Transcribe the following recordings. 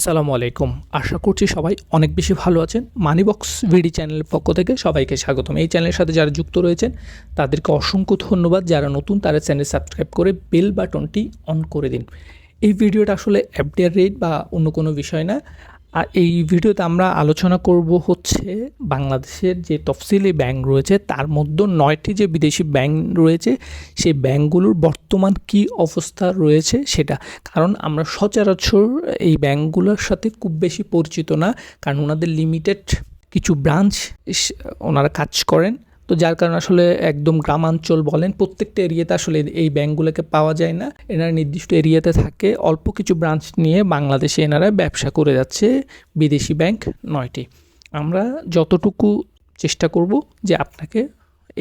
আসসালামু আলাইকুম। আশা করছি সবাই অনেক বেশি ভালো আছেন। মানিবক্স ভিডি চ্যানেলের পক্ষ থেকে সবাইকে স্বাগতম। এই চ্যানেলের সাথে যারা যুক্ত রয়েছেন, তাদেরকে অসংখ্য ধন্যবাদ। যারা নতুন, তারা চ্যানেল সাবস্ক্রাইব করে বেল বাটনটি অন করে দিন। এই ভিডিওটা আসলে অ্যাপডেয়ার রেট বা অন্য কোনো বিষয় না। আর এই ভিডিওতে আমরা আলোচনা করব হচ্ছে বাংলাদেশের যে তফসিলি ব্যাংক রয়েছে, তার মধ্যে নয়টি যে বিদেশি ব্যাংক রয়েছে, সেই ব্যাংকগুলোর বর্তমান কি অবস্থা রয়েছে সেটা। কারণ আমরা সচরাচর এই ব্যাংকগুলোর সাথে খুব বেশি পরিচিত না, কারণ ওনাদের লিমিটেড কিছু ব্রাঞ্চ ওনারা কাজ করেন। তো যার কারণে আসলে একদম গ্রামাঞ্চল বলেন, প্রত্যেকটা এরিয়াতে আসলে এই ব্যাঙ্কগুলোকে পাওয়া যায় না। এনারা নির্দিষ্ট এরিয়াতে থাকে। অল্প কিছু ব্রাঞ্চ নিয়ে বাংলাদেশে এনারা ব্যবসা করে যাচ্ছে বিদেশি ব্যাংক নয়টি। আমরা যতটুকু চেষ্টা করব যে আপনাকে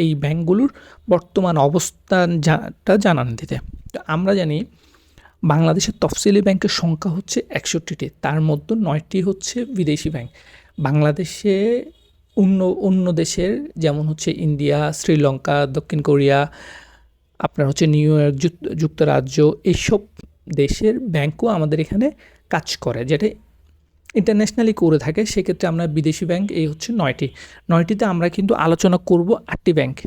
এই ব্যাংকগুলোর বর্তমান অবস্থানটা জানান দিতে। তো আমরা জানি বাংলাদেশের তফসিলি ব্যাংকের সংখ্যা হচ্ছে একষট্টিটি, তার মধ্যে নয়টি হচ্ছে বিদেশি ব্যাংক। বাংলাদেশে অন্য অন্য দেশের, যেমন হচ্ছে ইন্ডিয়া, শ্রীলঙ্কা, দক্ষিণ কোরিয়া, আপনার হচ্ছে নিউ ইয়র্ক যুক্তরাজ্য এইসব দেশের ব্যাংকও আমাদের এখানে কাজ করে, যেটা ইন্টারন্যাশনালি করে থাকে। সেক্ষেত্রে আমরা বিদেশি ব্যাংক, এই হচ্ছে নয়টি। নয়টিতে আমরা কিন্তু আলোচনা করব আটটি ব্যাংক।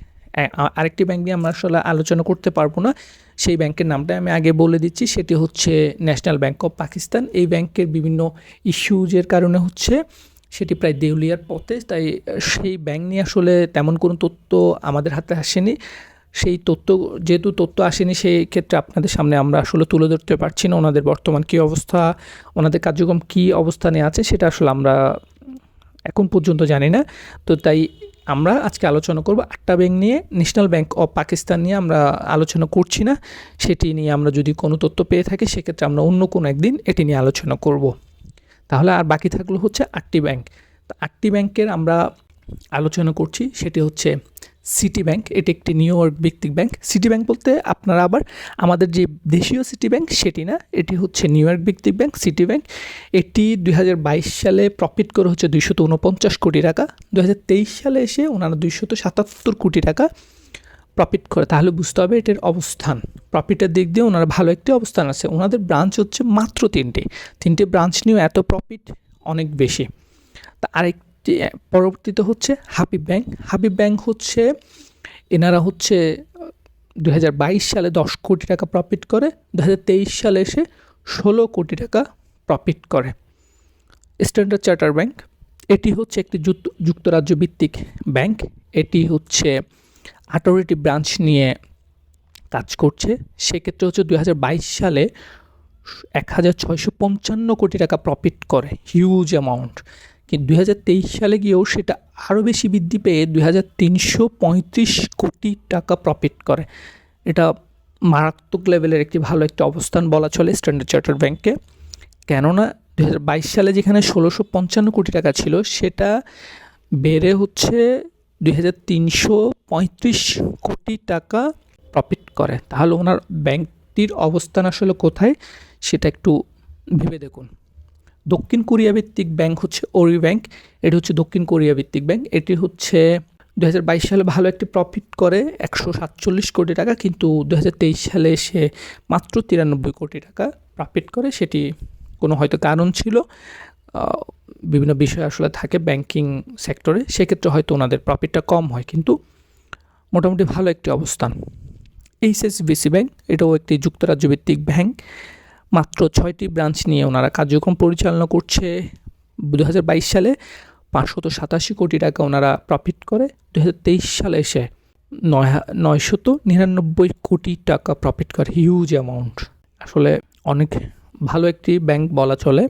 আরেকটি ব্যাংক নিয়ে আমরা আসলে আলোচনা করতে পারব না। সেই ব্যাংকের নামটা আমি আগে বলে দিচ্ছি, সেটি হচ্ছে ন্যাশনাল ব্যাংক অফ পাকিস্তান এই ব্যাংকের বিভিন্ন ইস্যুজের কারণে হচ্ছে সেটি প্রায় দেউলিয়ার পথে, তাই সেই ব্যাংক নিয়ে আসলে তেমন কোনো তথ্য আমাদের হাতে আসেনি। সেই তথ্য, যেহেতু তথ্য আসেনি, সেই ক্ষেত্রে আপনাদের সামনে আমরা আসলে তুলে ধরতে পারছি না ওনাদের বর্তমান কী অবস্থা, ওনাদের কার্যক্রম কী অবস্থানে আছে, সেটা আসলে আমরা এখন পর্যন্ত জানি না। তো তাই আমরা আজকে আলোচনা করব আটটা ব্যাংক নিয়ে ন্যাশনাল ব্যাংক অফ পাকিস্তান নিয়ে আমরা আলোচনা করছি না। সেটি নিয়ে আমরা যদি কোনো তথ্য পেয়ে থাকি, সেক্ষেত্রে আমরা অন্য কোনো একদিন এটি নিয়ে আলোচনা করব। তাহলে আর বাকি থাকল হচ্ছে আটটি ব্যাংক। তো আটটি ব্যাংকের আমরা আলোচনা করছি, সেটি হচ্ছে সিটি ব্যাংক, এটি একটি নিউ ইয়র্ক ভিত্তিক ব্যাংক। সিটি ব্যাংক বলতে আপনারা আবার আমাদের যে দেশীয় সিটি ব্যাংক, সেটি না, এটি হচ্ছে নিউ ইয়র্ক ভিত্তিক ব্যাংক, সিটি ব্যাংক। এটি দুই হাজার বাইশ সালে প্রফিট করে হচ্ছে দুইশত উনপঞ্চাশ কোটি টাকা। দু হাজার তেইশ সালে এসে ওনারা দুইশত সাতাত্তর কোটি টাকা প্রফিট করে, তাহলে বুঝতে হবে এটার অবস্থান। প্রফিটের দিক দিয়ে ওনারা ভালো একটি অবস্থান আছে। ওনাদের ব্রাঞ্চ হচ্ছে মাত্র তিনটি। তিনটি ব্রাঞ্চ নিয়েও এত প্রফিট অনেক বেশি। তা আরেকটি পরবর্তীতে হচ্ছে হাবিব ব্যাংক হাবিব ব্যাংক হচ্ছে, এনারা হচ্ছে দু হাজার বাইশ সালে দশ কোটি টাকা প্রফিট করে দু হাজার তেইশ সালে এসে ষোলো কোটি টাকা প্রফিট করে। স্ট্যান্ডার্ড চার্টার ব্যাংক এটি হচ্ছে একটি যুক্তরাজ্য ভিত্তিক ব্যাংক এটি হচ্ছে আঠারোটি ব্রাঞ্চ নিয়ে কাজ করছে। সেক্ষেত্রে হচ্ছে দু হাজার বাইশ সালে এক হাজার ছয়শো পঞ্চান্ন কোটি টাকা প্রফিট করে হিউজ অ্যামাউন্ট কিন্তু দু হাজার তেইশ সালে গিয়েও সেটা আরও বেশি বৃদ্ধি পেয়ে দুই হাজার তিনশো পঁয়ত্রিশ কোটি টাকা প্রফিট করে। এটা মারাত্মক লেভেলের একটি ভালো একটি অবস্থান বলা চলে স্ট্যান্ডার্ড চার্টার ব্যাংকে কেননা দু হাজার বাইশ সালে যেখানে ষোলোশো পঞ্চান্ন কোটি টাকা ছিল, সেটা বেড়ে হচ্ছে দুই হাজার তিনশো পঁয়ত্রিশ কোটি টাকা প্রফিট করে। তাহলে ওনার ব্যাংকটির অবস্থান আসলে কোথায় সেটা একটু ভেবে দেখুন। দক্ষিণ কোরিয়া ভিত্তিক ব্যাংক হচ্ছে ওরি ব্যাংক, এটি হচ্ছে দক্ষিণ কোরিয়া ভিত্তিক ব্যাংক। এটি হচ্ছে দু হাজার বাইশ সালে ভালো একটি প্রফিট করে, একশো সাতচল্লিশ কোটি টাকা, কিন্তু দু হাজার তেইশ সালে সে মাত্র তিরানব্বই কোটি টাকা প্রফিট করে। সেটি কোনো হয়তো কারণ ছিল। বিভিন্ন বিষয় আসলে থাকে ব্যাংকিং সেক্টরে সেক্ষেত্রে হয়তো ওনাদের প্রফিটটা কম হয়, কিন্তু মোটামুটি ভালো একটি অবস্থান। এইচএসবিসি ব্যাংক, এটাও একটি যুক্তরাজ্য ভিত্তিক ব্যাংক, মাত্র ছয়টি ব্রাঞ্চ নিয়ে ওনারা কার্যক্রম পরিচালনা করছে দু হাজার বাইশ সালে। পাঁচশত সাতাশি কোটি টাকা ওনারা প্রফিট করে দু হাজার তেইশ সালে এসে নয়, নয়শত নিরানব্বই কোটি টাকা প্রফিট করে হিউজ অ্যামাউন্ট আসলে অনেক ভালো একটি ব্যাংক বলা চলে।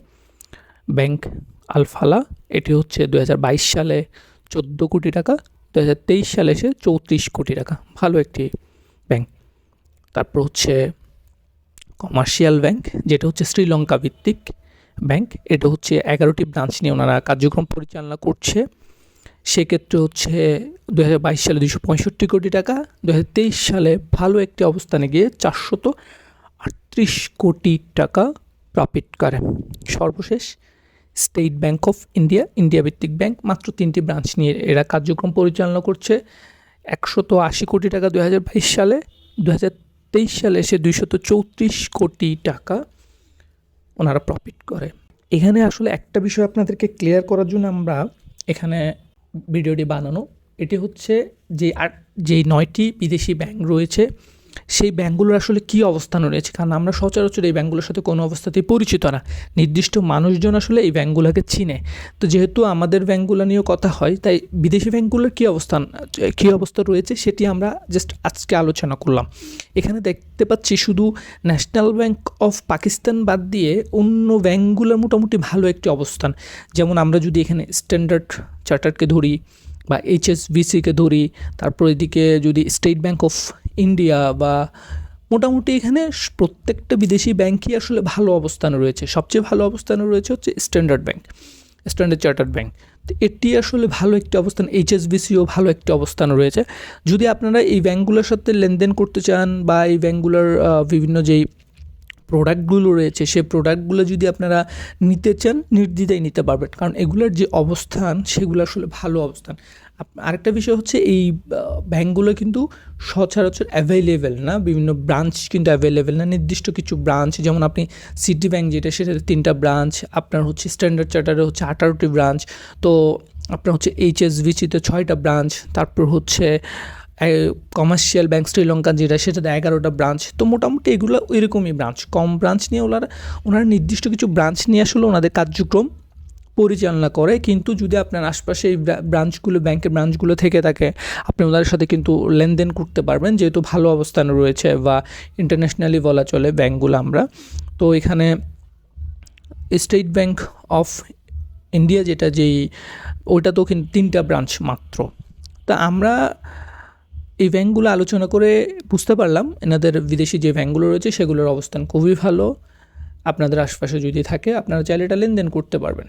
ব্যাংক আলফালা, এটি হচ্ছে দু হাজার বাইশ সালে চোদ্দ কোটি টাকা দু হাজার তেইশ সালে এসে চৌত্রিশ কোটি টাকা। ভালো একটি ব্যাংক। তারপর হচ্ছে কমার্শিয়াল ব্যাংক, যেটা হচ্ছে শ্রীলঙ্কা ভিত্তিক ব্যাংক। এটা হচ্ছে এগারোটি ব্রাঞ্চ নিয়ে ওনারা কার্যক্রম পরিচালনা করছে। সেক্ষেত্রে হচ্ছে দু হাজার বাইশ সালে দুশো পঁয়ষট্টি কোটি টাকা দুহাজার তেইশ সালে ভালো একটি অবস্থানে গিয়ে চারশত আটত্রিশ কোটি টাকা প্রফিট করে। সর্বশেষ State Bank of India India ভিত্তিক ব্যাংক মাত্র তিনটি ব্রাঞ্চ নিয়ে এরা কার্যক্রম পরিচালনা করছে। একশত আশি কোটি টাকা দু হাজার বাইশ সালে দু হাজার তেইশ সালে এসে দুইশত চৌত্রিশ কোটি টাকা ওনারা প্রফিট করে। এখানে আসলে একটা বিষয় আপনাদেরকে ক্লিয়ার করার জন্য আমরা এখানে ভিডিওটি বানানো। এটি হচ্ছে যে আর যেই নয়টি বিদেশি ব্যাংক রয়েছে সেই ব্যাংকগুলোর আসলে কী অবস্থান রয়েছে? কারণ আমরা সচরাচর এই ব্যাংকগুলোর সাথে কোনো অবস্থাতেই পরিচিত না। নির্দিষ্ট মানুষজন আসলে এই ব্যাংকগুলোকে চিনে। তো যেহেতু আমাদের ব্যাংকগুলো নিয়েও কথা হয়, তাই বিদেশি ব্যাংকগুলোর কী অবস্থান, কী অবস্থা রয়েছে সেটি আমরা জাস্ট আজকে আলোচনা করলাম। এখানে দেখতে পাচ্ছি শুধু ন্যাশনাল ব্যাংক অফ পাকিস্তান বাদ দিয়ে অন্য ব্যাংকগুলোর মোটামুটি ভালো একটি অবস্থান। যেমন আমরা যদি এখানে স্ট্যান্ডার্ড চার্টার্ডকে ধরি বা এইচএসবিসিকে ধরি, তারপর এদিকে যদি স্টেট ব্যাংক অফ ইন্ডিয়া বা মোটামুটি এখানে প্রত্যেকটা বিদেশি ব্যাংকই আসলে ভালো অবস্থানে রয়েছে। সবচেয়ে ভালো অবস্থানে রয়েছে হচ্ছে Standard bank Standard Chartered bank তো এটি আসলে ভালো একটি অবস্থান এইচএসবিসিও ভালো একটি অবস্থান রয়েছে। যদি আপনারা এই ব্যাংকগুলোর সাথে লেনদেন করতে চান বা এই ব্যাংকগুলোর বিভিন্ন যেই প্রোডাক্টগুলো রয়েছে, সেই প্রোডাক্টগুলো যদি আপনারা নিতে চান, নির্দ্বিধায় নিতে পারবেন। কারণ এগুলোর যে অবস্থান, সেগুলো আসলে ভালো অবস্থান। আরেকটা বিষয় হচ্ছে এই আহ, ব্যাংকগুলো কিন্তু সচরাচর অ্যাভেলেবেল না। বিভিন্ন ব্রাঞ্চ কিন্তু অ্যাভেলেবেল না। নির্দিষ্ট কিছু ব্রাঞ্চ যেমন আপনি সিটি ব্যাংক যেটা সেটাতে তিনটা ব্রাঞ্চ আপনার হচ্ছে স্ট্যান্ডার্ড চার্টারে হচ্ছে আঠারোটি ব্রাঞ্চ তো আপনার হচ্ছে এইচএসবিসিতে ছয়টা ব্রাঞ্চ তারপর হচ্ছে কমার্শিয়াল ব্যাংক শ্রীলঙ্কা যেটা সেটাতে এগারোটা ব্রাঞ্চ তো মোটামুটি এগুলো এরকমই ব্রাঞ্চ কম ব্রাঞ্চ নিয়ে ওনারা ওনারা নির্দিষ্ট কিছু ব্রাঞ্চ নিয়ে আসলে ওনাদের কার্যক্রম পরিচালনা করে, কিন্তু যদি আপনার আশপাশে এই ব্রাঞ্চগুলো ব্যাংকের ব্রাঞ্চগুলো থেকে থাকে, আপনি ওনাদের সাথে কিন্তু লেনদেন করতে পারবেন, যেহেতু ভালো অবস্থানে রয়েছে বা ইন্টারন্যাশনালি বলা চলে ব্যাংকগুলো আমরা। তো এখানে স্টেট ব্যাংক অফ ইন্ডিয়া যেটা যেই, ওইটা তো কিন্তু তিনটা ব্রাঞ্চ মাত্র। তা আমরা এই ব্যাংকগুলো আলোচনা করে বুঝতে পারলাম, এনাদের বিদেশি যে ব্যাংকগুলো রয়েছে, সেগুলোর অবস্থান খুবই ভালো। আপনাদের আশপাশে যদি থাকে, আপনারা চাইলে এটা লেনদেন করতে পারবেন।